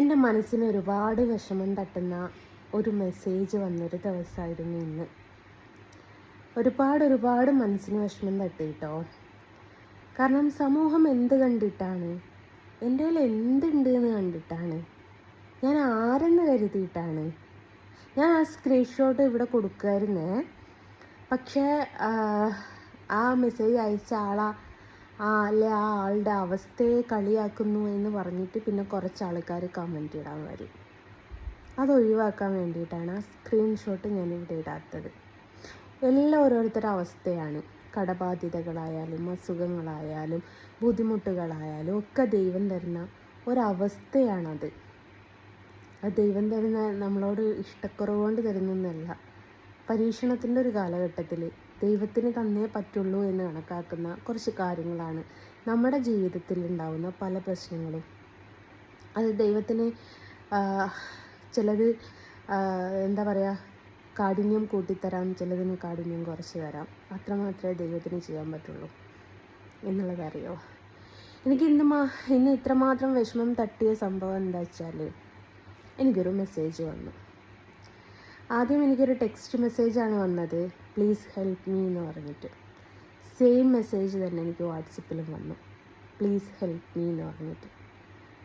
എന്റെ മനസ്സിന് ഒരുപാട് വിഷമം തട്ടുന്ന ഒരു മെസ്സേജ് വന്നൊരു ദിവസമായിരുന്നു ഇന്ന്. ഒരുപാട് ഒരുപാട് മനസ്സിന് വിഷമം തട്ടി കേട്ടോ കാരണം സമൂഹം എന്ത് കണ്ടിട്ടാണ്? എന്റെ കയ്യിൽ എന്തുണ്ട് എന്ന് കണ്ടിട്ടാണ്? ഞാൻ ആരെന്ന് കരുതിയിട്ടാണ്? ഞാൻ ആ സ്ക്രീൻഷോട്ട് ഇവിടെ കൊടുക്കുമായിരുന്നേ പക്ഷേ ആ, മെസ്സേജ് അയച്ച ആളാ ആ അല്ലെ ആ ആളുടെ അവസ്ഥയെ കളിയാക്കുന്നു എന്ന് പറഞ്ഞിട്ട് പിന്നെ കുറച്ച് ആൾക്കാർ കമന്റ് ഇടാൻ വരും. അത് ഒഴിവാക്കാൻ വേണ്ടിയിട്ടാണ് ആ സ്ക്രീൻഷോട്ട് ഞാനിവിടെ ഇടാത്തത്. എല്ലാം ഓരോരുത്തരുടെ അവസ്ഥയാണ്. കടബാധ്യതകളായാലും അസുഖങ്ങളായാലും ബുദ്ധിമുട്ടുകളായാലും ഒക്കെ ദൈവം തരുന്ന ഒരവസ്ഥയാണത്. അത് ദൈവം തരുന്ന നമ്മളോട് ഇഷ്ടക്കുറവ് കൊണ്ട് തരുന്നൊന്നല്ല പരീക്ഷണത്തിന്റെ ഒരു കാലഘട്ടത്തിൽ ദൈവത്തിന് തന്നേ പറ്റുള്ളൂ എന്ന് കണക്കാക്കുന്ന കുറച്ച് കാര്യങ്ങളാണ് നമ്മുടെ ജീവിതത്തിൽ ഉണ്ടാവുന്ന പല പ്രശ്നങ്ങളും. അത് ദൈവത്തിന് ചിലത് എന്താ പറയുക കാഠിന്യം കൂട്ടിത്തരാം ചിലതിന് കാഠിന്യം കുറച്ച് തരാം. അത്രമാത്രമേ ദൈവത്തിന് ചെയ്യാൻ പറ്റുള്ളൂ എന്നുള്ളതറിയോ എനിക്ക് ഇന്ന് മാ ഇന്ന് ഇത്രമാത്രം വിഷമം തട്ടിയ സംഭവം എന്താ വെച്ചാൽ എനിക്കൊരു മെസ്സേജ് വന്നു. ആദ്യം എനിക്കൊരു ടെക്സ്റ്റ് മെസ്സേജാണ് വന്നത്. പ്ലീസ് ഹെൽപ്പ് മീ എന്ന് പറഞ്ഞിട്ട്. സെയിം മെസ്സേജ് തന്നെ എനിക്ക് വാട്സപ്പിലും വന്നു. പ്ലീസ് ഹെൽപ്പ് മീ എന്ന് പറഞ്ഞിട്ട്.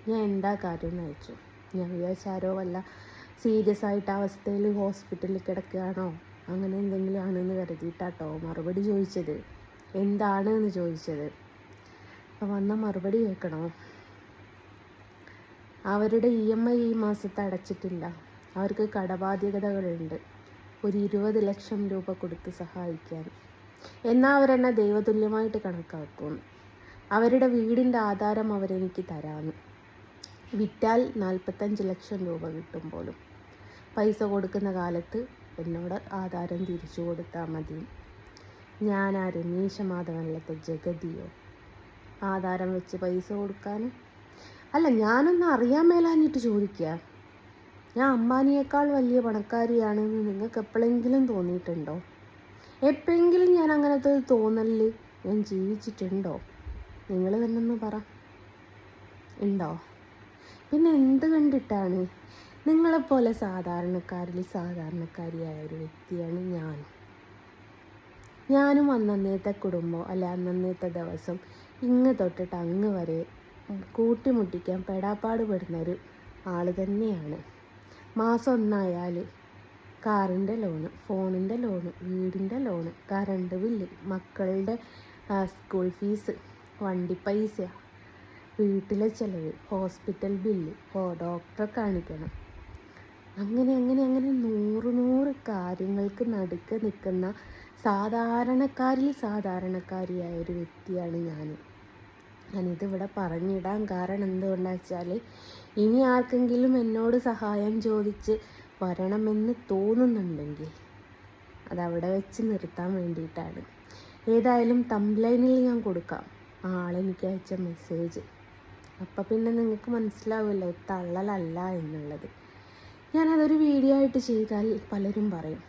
ഞാൻ എന്താ കാര്യം എന്ന് അയച്ചു ഞാൻ വിചാരിച്ചാരോ വല്ല സീരിയസ് ആയിട്ട് അവസ്ഥയിൽ ഹോസ്പിറ്റലിൽ കിടക്കുകയാണോ? അങ്ങനെ എന്തെങ്കിലും ആണെന്ന് കരുതിയിട്ടാട്ടോ മറുപടി ചോദിച്ചത്. എന്താണ് എന്ന് ചോദിച്ചത്. അപ്പം വന്ന മറുപടി കേൾക്കണോ? അവരുടെ ഇ എം ഐ ഈ മാസത്തെ അടച്ചിട്ടില്ല. അവർക്ക് കടബാധ്യതകളുണ്ട്. ഒരു ഇരുപത് ലക്ഷം രൂപ കൊടുത്ത് സഹായിക്കാൻ. എന്നാൽ അവരെന്നെ ദൈവതുല്യമായിട്ട് കണക്കാക്കും. അവരുടെ വീടിന്റെ ആധാരം അവരെനിക്ക് തരാമെന്ന് വിറ്റാൽ നാൽപ്പത്തഞ്ച് ലക്ഷം രൂപ കിട്ടും പോലും. പൈസ കൊടുക്കുന്ന കാലത്ത് എന്നോട് ആധാരം തിരിച്ചു കൊടുത്താൽ മതി. ആ രമേശ മാധവനിലത്തെ ജഗതിയോ? ആധാരം വെച്ച് പൈസ കൊടുക്കാൻ അല്ല ഞാനൊന്നും അറിയാൻ മേലാഞ്ഞിട്ട് ചോദിക്കുക ഞാൻ അംബാനിയേക്കാൾ വലിയ പണക്കാരിയാണെന്ന് നിങ്ങൾക്ക് എപ്പോഴെങ്കിലും തോന്നിയിട്ടുണ്ടോ? എപ്പോഴെങ്കിലും ഞാൻ അങ്ങനത്തെ ഒരു ഞാൻ ജീവിച്ചിട്ടുണ്ടോ? നിങ്ങൾ തന്നെ ഒന്ന് പറ. ഉണ്ടോ? പിന്നെ എന്ത് കണ്ടിട്ടാണ്? നിങ്ങളെപ്പോലെ സാധാരണക്കാരിൽ സാധാരണക്കാരിയായ ഒരു വ്യക്തിയാണ് ഞാൻ. ഞാനും അന്നന്നേത്തെ കുടുംബം അല്ല അന്നന്നേത്തെ ദിവസം ഇങ്ങ് തൊട്ടിട്ട് അങ്ങ് വരെ കൂട്ടിമുട്ടിക്കാൻ പെടാപ്പാട് പെടുന്ന ഒരു ആൾ തന്നെയാണ്. മാസം ഒന്നായാൽ കാറിന്റെ ലോണ് ഫോണിന്റെ ലോണ് വീടിന്റെ ലോണ് കറണ്ട് ബില്ല് മക്കളുടെ സ്കൂൾ ഫീസ് വണ്ടി പൈസ വീട്ടിലെ ചിലവ് ഹോസ്പിറ്റൽ ബില്ല് ഓ ഡോക്ടറെ കാണിക്കണം. അങ്ങനെ അങ്ങനെ അങ്ങനെ നൂറ് നൂറ് കാര്യങ്ങൾക്ക് നടുക്ക് നിൽക്കുന്ന സാധാരണക്കാരിൽ സാധാരണക്കാരിയായ ഒരു വ്യക്തിയാണ് ഞാൻ ഞാനിതിവിടെ പറഞ്ഞിടാൻ കാരണം എന്തുകൊണ്ടാണെന്ന് വെച്ചാൽ ഇനി ആർക്കെങ്കിലും എന്നോട് സഹായം ചോദിച്ച് വരണമെന്ന് തോന്നുന്നുണ്ടെങ്കിൽ അതവിടെ വെച്ച് നിർത്താൻ വേണ്ടിയിട്ടാണ്. ഏതായാലും തംബ്ലൈനിൽ ഞാൻ കൊടുക്കാം. ആളെനിക്ക് അയച്ച മെസ്സേജ്. അപ്പം പിന്നെ നിങ്ങൾക്ക് മനസ്സിലാവില്ല തള്ളലല്ല എന്നുള്ളത്. ഞാനതൊരു വീഡിയോ ആയിട്ട് ചെയ്താൽ പലരും പറയും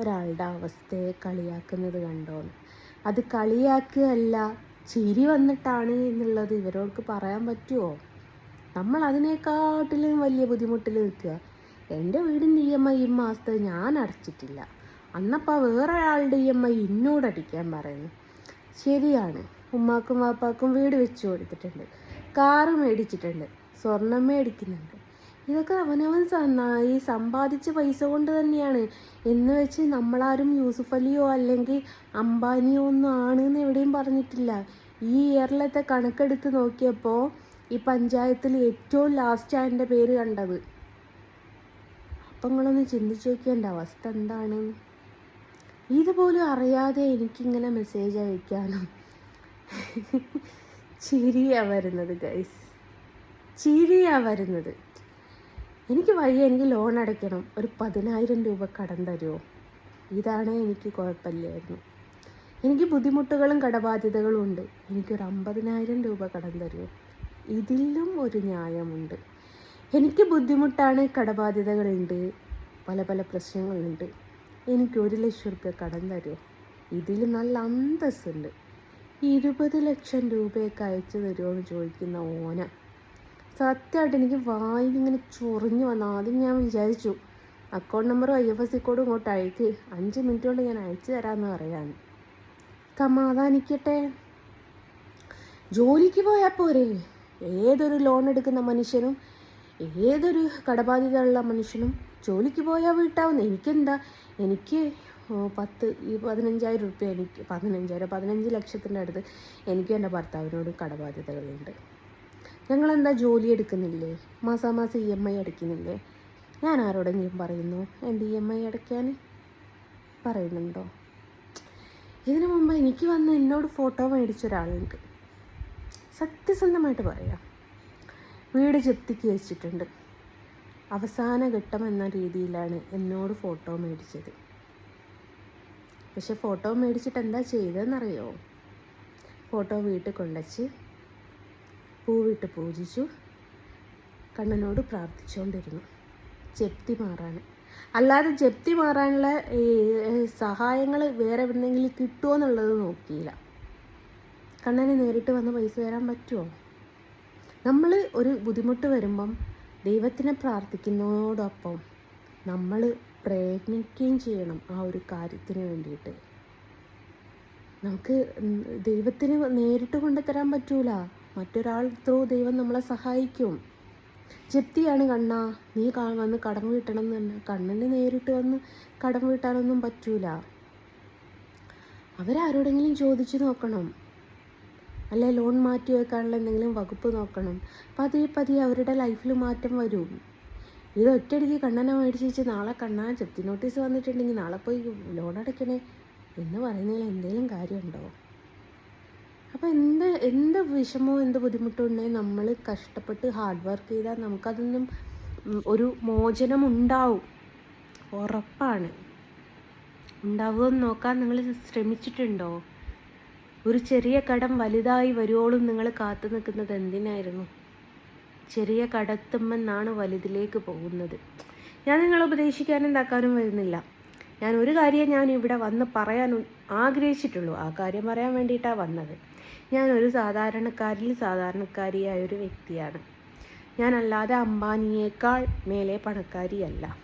ഒരാളുടെ അവസ്ഥയെ കളിയാക്കുന്നത് കണ്ടോന്ന്. അത് കളിയാക്കുകയല്ല ചിരി വന്നിട്ടാണ് എന്നുള്ളത് ഇവരോർക്ക് പറയാൻ പറ്റുമോ നമ്മൾ അതിനേക്കാട്ടിലും വലിയ ബുദ്ധിമുട്ടിൽ നിൽക്കുക. എന്റെ വീടിന്റെ ഇ എം ഐ ഈ മാസത്തെ ഞാൻ അടച്ചിട്ടില്ല. അന്നപ്പോൾ വേറെ ഒരാളുടെ ഇ എം ഐ എന്നോട് അടിക്കാൻ പറയുന്നു. ശരിയാണ്. ഉമ്മാക്കും വാപ്പാക്കും വീട് വെച്ച് കൊടുത്തിട്ടുണ്ട്. കാറ് മേടിച്ചിട്ടുണ്ട്. സ്വർണം മേടിക്കുന്നുണ്ട്. ഇതൊക്കെ അവനവൻ നന്നായി സമ്പാദിച്ച പൈസ കൊണ്ട് തന്നെയാണ്. എന്ന് വെച്ച് നമ്മളാരും യൂസുഫ് അലിയോ അല്ലെങ്കിൽ അംബാനിയോ ഒന്നും ആണ് എന്ന് എവിടെയും പറഞ്ഞിട്ടില്ല. ഈ ഇയറിലത്തെ കണക്കെടുത്ത് നോക്കിയപ്പോൾ ഈ പഞ്ചായത്തിൽ ഏറ്റവും ലാസ്റ്റ് എന്റെ പേര് കണ്ടത്. അപ്പം നിങ്ങളൊന്ന് ചിന്തിച്ച് നോക്കിയ എന്റെ അവസ്ഥ എന്താണ്? ഇതുപോലും അറിയാതെ എനിക്കിങ്ങനെ മെസ്സേജ് അയക്കാനും ചിരിയാ വരുന്നത് ഗൈസ് ചിരിയാ വരുന്നത്. എനിക്ക് വഴി എനിക്ക് ലോൺ അടയ്ക്കണം. ഒരു പതിനായിരം രൂപ കടം തരുമോ ഇതാണ് എനിക്ക് കുഴപ്പമില്ലായിരുന്നു. എനിക്ക് ബുദ്ധിമുട്ടുകളും കടബാധ്യതകളും ഉണ്ട്. എനിക്കൊരു അമ്പതിനായിരം രൂപ കടം തരുമോ ഇതിലും ഒരു ന്യായമുണ്ട്. എനിക്ക് ബുദ്ധിമുട്ടാണ് കടബാധ്യതകളുണ്ട് പല പല പ്രശ്നങ്ങളുണ്ട്. എനിക്ക് ഒരു ലക്ഷം രൂപ കടം തരുമോ ഇതിൽ നല്ല അന്തസ്സുണ്ട്. ഇരുപത് ലക്ഷം രൂപയൊക്കെ അയച്ചു തരുമോ എന്ന് ചോദിക്കുന്ന ഓന. സത്യമായിട്ട് എനിക്ക് വായിൽ ഇങ്ങനെ ചൊറിഞ്ഞു വന്നു ആദ്യം ഞാൻ വിചാരിച്ചു അക്കൗണ്ട് നമ്പറും ഐ എഫ് എസ് സി കോഡും ഇങ്ങോട്ട് അയക്ക് അഞ്ച് മിനിറ്റ് കൊണ്ട് ഞാൻ അയച്ചു തരാമെന്ന് പറയാണ് സമാധാനിക്കട്ടെ ജോലിക്ക് പോയാൽ പോരെ. ഏതൊരു ലോൺ എടുക്കുന്ന മനുഷ്യനും ഏതൊരു കടബാധ്യത ഉള്ള മനുഷ്യനും ജോലിക്ക് പോയാൽ വീട്ടാവുന്ന. എനിക്കെന്താ? എനിക്ക് പത്ത് ഈ പതിനഞ്ചായിരം റുപ്യ എനിക്ക് പതിനഞ്ചായിരം പതിനഞ്ച് ലക്ഷത്തിന്റെ അടുത്ത് എനിക്കും എന്റെ ഭർത്താവിനോട് കടബാധ്യതകളുണ്ട്. ഞങ്ങളെന്താ ജോലി എടുക്കുന്നില്ലേ? മാസാമാസം ഇ എം ഐ അടയ്ക്കുന്നില്ലേ? ഞാൻ ആരോടെങ്കിലും പറയുന്നു എന്റെ ഇ എം ഐ അടയ്ക്കാൻ പറയുന്നുണ്ടോ? ഇതിനു മുമ്പ് എനിക്ക് വന്ന് എന്നോട് ഫോട്ടോ മേടിച്ച ഒരാളുണ്ട്. സത്യസന്ധമായിട്ട് പറയാം. വീട് ജപ്തിക്ക് വെച്ചിട്ടുണ്ട്. അവസാന ഘട്ടം എന്ന രീതിയിലാണ് എന്നോട് ഫോട്ടോ മേടിച്ചത്. പക്ഷെ ഫോട്ടോ മേടിച്ചിട്ട് എന്താ ചെയ്തതെന്നറിയോ? ഫോട്ടോ വീട്ടിൽ കൊണ്ടുവച്ച് പൂവിട്ട് പൂജിച്ചു. കണ്ണനോട് പ്രാർത്ഥിച്ചുകൊണ്ടിരുന്നു. ജപ്തി മാറാൻ. അല്ലാതെ ജപ്തി മാറാനുള്ള സഹായങ്ങൾ വേറെ എവിടെന്നെങ്കിലും കിട്ടുമോ എന്നുള്ളത് നോക്കിയില്ല. കണ്ണനെ നേരിട്ട് വന്ന് പൈസ തരാൻ പറ്റുമോ നമ്മൾ ഒരു ബുദ്ധിമുട്ട് വരുമ്പം ദൈവത്തിനെ പ്രാർത്ഥിക്കുന്നതോടൊപ്പം നമ്മൾ പ്രയത്നിക്കുകയും ചെയ്യണം ആ ഒരു കാര്യത്തിന് വേണ്ടിയിട്ട്. നമുക്ക് ദൈവത്തിന് നേരിട്ട് കൊണ്ടുതരാൻ പറ്റൂല. മറ്റൊരാൾ ത്രൂ ദൈവം നമ്മളെ സഹായിക്കും. ജപ്തിയാണ് കണ്ണ. നീ വന്ന് കടം വീട്ടണം എന്ന് തന്നെ കണ്ണന് നേരിട്ട് വന്ന് കടം വീട്ടാനൊന്നും പറ്റൂല. അവരാരോടെങ്കിലും ചോദിച്ചു നോക്കണം. അല്ലെ ലോൺ മാറ്റി വെക്കാനുള്ള എന്തെങ്കിലും വകുപ്പ് നോക്കണം. പതിയെ പതിയെ അവരുടെ ലൈഫിൽ മാറ്റം വരും. ഇത് ഒറ്റയടിക്ക് കണ്ണനെ മേടിച്ച് നാളെ കണ്ണാ ജപ്തി നോട്ടീസ് വന്നിട്ടുണ്ടെങ്കിൽ നാളെ പോയി ലോൺ അടയ്ക്കണേ എന്ന് പറയുന്നതിൽ എന്തെങ്കിലും കാര്യമുണ്ടോ? അപ്പോൾ എന്ത് എന്ത് വിഷമോ എന്ത് ബുദ്ധിമുട്ടോ ഉണ്ടെങ്കിൽ നമ്മൾ കഷ്ടപ്പെട്ട് ഹാർഡ് വർക്ക് ചെയ്താൽ നമുക്കതൊന്നും ഒരു മോചനം ഉണ്ടാവും. ഉറപ്പാണ്. ഉണ്ടാവുമെന്ന് നോക്കാൻ നിങ്ങൾ ശ്രമിച്ചിട്ടുണ്ടോ? ഒരു ചെറിയ കടം വലുതായി വരുവോളും നിങ്ങൾ കാത്തു നിൽക്കുന്നത് എന്തിനായിരുന്നു? ചെറിയ കടത്തുമെന്നാണ് വലുതിലേക്ക് പോകുന്നത്. ഞാൻ നിങ്ങളെ ഉപദേശിക്കാനും എന്താക്കാനും വരുന്നില്ല. ഞാൻ ഒരു കാര്യം ഞാൻ ഇവിടെ വന്ന് പറയാൻ ആഗ്രഹിച്ചിട്ടുള്ളൂ. ആ കാര്യം പറയാൻ വേണ്ടിയിട്ടാണ് വന്നത്. ഞാൻ ഒരു സാധാരണക്കാരിൽ സാധാരണക്കാരിയായ ഒരു വ്യക്തിയാണ്. ഞാനല്ലാതെ അംബാനിയേക്കാൾ മേലെ പണക്കാരിയല്ല.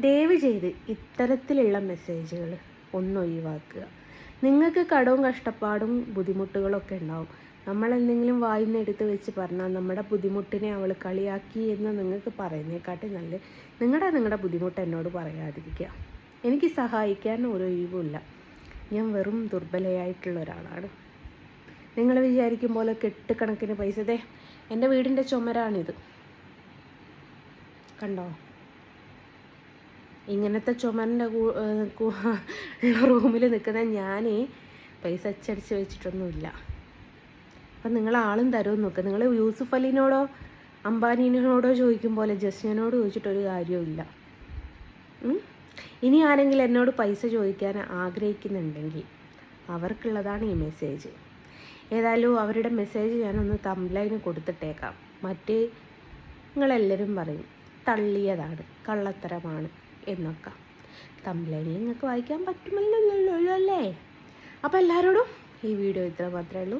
ദയവ് ചെയ്ത് ഇത്തരത്തിലുള്ള മെസ്സേജുകൾ ഒന്നൊഴിവാക്കുക നിങ്ങൾക്ക് കടവും കഷ്ടപ്പാടും ബുദ്ധിമുട്ടുകളൊക്കെ ഉണ്ടാവും. നമ്മൾ എന്തെങ്കിലും വായിന്ന് എടുത്ത് വെച്ച് പറഞ്ഞാൽ നമ്മുടെ ബുദ്ധിമുട്ടിനെ അവൾ കളിയാക്കി എന്ന് നിങ്ങൾക്ക് പറയുന്നേക്കാട്ടും നല്ല നിങ്ങളുടെ നിങ്ങളുടെ ബുദ്ധിമുട്ട് എന്നോട് പറയാതിരിക്കുക. എനിക്ക് സഹായിക്കാൻ ഒരു ഒഴിവുമില്ല. ഞാൻ വെറും ദുർബലയായിട്ടുള്ള ഒരാളാണ്. നിങ്ങൾ വിചാരിക്കും പോലെ കെട്ടുകണക്കിന് പൈസ. ദേ എന്റെ വീടിന്റെ ചുമരാണിത്. കണ്ടോ? ഇങ്ങനത്തെ ചുമരന്റെ റൂമിൽ നിൽക്കുന്ന ഞാൻ പൈസ അച്ചടിച്ച് വെച്ചിട്ടൊന്നുമില്ല. അപ്പം നിങ്ങൾ ആളും തരുമെന്ന് നോക്കുക നിങ്ങൾ യൂസുഫ് അലിനോടോ അംബാനീനോടോ ചോദിക്കും പോലെ ജസ്റ്റിനോട് ചോദിച്ചിട്ടൊരു കാര്യവുമില്ല? ഇനി ആരെങ്കിലും എന്നോട് പൈസ ചോദിക്കാൻ ആഗ്രഹിക്കുന്നുണ്ടെങ്കിൽ അവർക്കുള്ളതാണ് ഈ മെസ്സേജ്. ഏതായാലും അവരുടെ മെസ്സേജ് ഞാനൊന്ന് തംലൈന് കൊടുത്തിട്ടേക്കാം. മറ്റേ നിങ്ങളെല്ലാവരും പറയും തള്ളിയതാണ് കള്ളത്തരമാണ് എന്നൊക്കെ. തംലൈനിൽ നിങ്ങൾക്ക് വായിക്കാൻ പറ്റുമല്ലോ അല്ലേ അപ്പോൾ എല്ലാവരോടും ഈ വീഡിയോ ഇത്ര മാത്രമേ ഉള്ളൂ.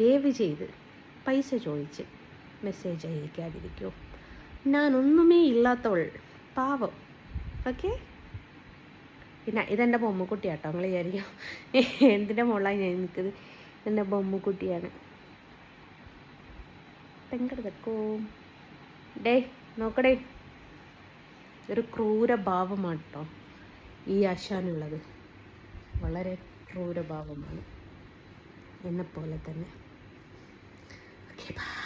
ദയവ് ചെയ്ത് പൈസ ചോദിച്ച് മെസ്സേജ് അയക്കാതിരിക്കൂ. ഞാനൊന്നുമേ ഇല്ലാത്തവൾ. പാവം. ഓക്കെ പിന്നെ ഇതെന്റെ പൊമ്മക്കുട്ടിയാട്ടോ. നിങ്ങൾ വിചാരിക്കും എന്തിന്റെ മുകളിലാണ് ഞാൻ നിൽക്കുന്നത് എന്റെ ബൊമ്മക്കുട്ടിയാണ് പെങ്കടതക്കോ ഡേ നോക്കടേ. ഒരു ക്രൂരഭാവമാണ് കേട്ടോ ഈ ആശാനുള്ളത്. വളരെ ക്രൂരഭാവമാണ്. എന്നെപ്പോലെ തന്നെ. Okay bye